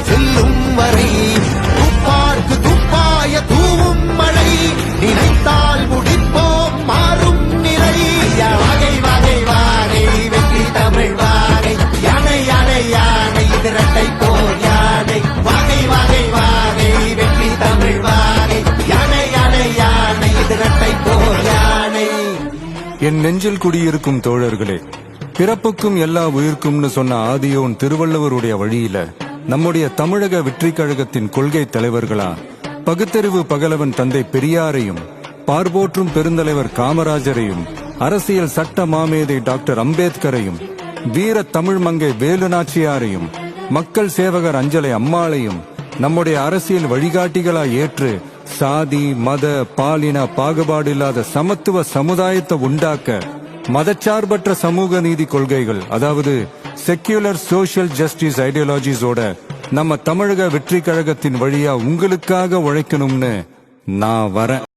கால் செல்லும் வரை துப்பார்க்கு துப்பாய தூவும் மழை நினைத்தால் முடிப்போம் மாறும் நிலை வகை வகை வாகை வெற்றி தமிழ் வாகை யானை யானை யானை திரட்டை போர் யானை. வகை வகை வாகை வெற்றி தமிழ் வாகை யானை யானை யானை திரட்டை போர் யானை. என் நெஞ்சில் குடியிருக்கும் தோழர்களே பிறப்புக்கும் எல்லா உயிர்க்கும்னு சொன்ன ஆதியோன் திருவள்ளுவருடைய வழியில நம்முடைய தமிழக வெற்றி கழகத்தின் கொள்கை தலைவர்களா? பகுத்தறிவு பகலவன் தந்தை பெரியாரையும் பார்போற்றும் பெருந்தலைவர் காமராஜரையும் அரசியல் சட்ட மாமேதை டாக்டர் அம்பேத்கரையும் வீர தமிழ் மங்கை வேலு நாச்சியாரையும் மக்கள் சேவகர் அஞ்சலை அம்மாளையும் நம்முடைய அரசியல் வழிகாட்டிகளா ஏற்று சாதி மத பாலின பாகுபாடு இல்லாத சமத்துவ சமுதாயத்தை உண்டாக்க மதச்சார்பற்ற சமூக நீதி கொள்கைகள் அதாவது செக்யூலர் சோசியல் ஜஸ்டிஸ் ஐடியாலஜிஸோட நம்ம தமிழக வெற்றி கழகத்தின் வழியா உங்களுக்காக உழைக்கணும்னு நான் வரேன்.